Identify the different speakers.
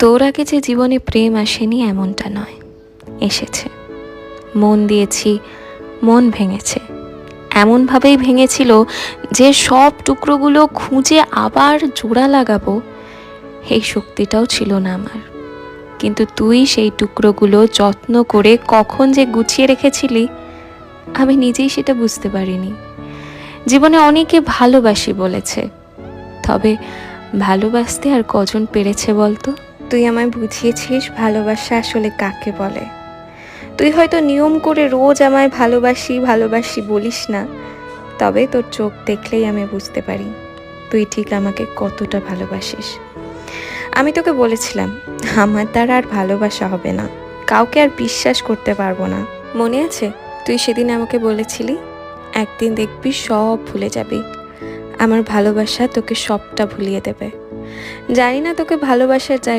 Speaker 1: তোর আগে যে জীবনে প্রেম আসেনি এমনটা নয়। এসেছে। মন দিয়েছি, মন ভেঙেছে। এমনভাবেই ভেঙেছিল যে সব টুকরোগুলো খুঁজে আবার জোড়া লাগাবো, এই শক্তিটাও ছিল না আমার। কিন্তু তুই সেই টুকরোগুলো যত্ন করে কখন যে গুছিয়ে রেখেছিলি, আমি নিজেই সেটা বুঝতে পারিনি। জীবনে অনেকে ভালোবাসি বলেছে, তবে ভালোবাসতে আর কজন পেরেছে বলতো? তুই আমায় বুঝিয়েছিস ভালোবাসা আসলে কাকে বলে। তুই হয়তো নিয়ম করে রোজ আমায় ভালোবাসি ভালোবাসি বলিস না। তবে তোর চোখ দেখলেই আমি বুঝতে পারি, তুই ঠিক আমাকে কতটা ভালোবাসিস। আমি তোকে বলেছিলাম, আমার দ্বারা আর ভালোবাসা হবে না। কাউকে আর বিশ্বাস করতে পারব না। মনে আছে? তুই সেদিন আমাকে বলেছিলি, একদিন দেখবি সব ভুলে যাবি। আমার ভালোবাসা তোকে সবটা ভুলিয়ে দেবে। জানি না তোকে ভালোবাসার জায়গা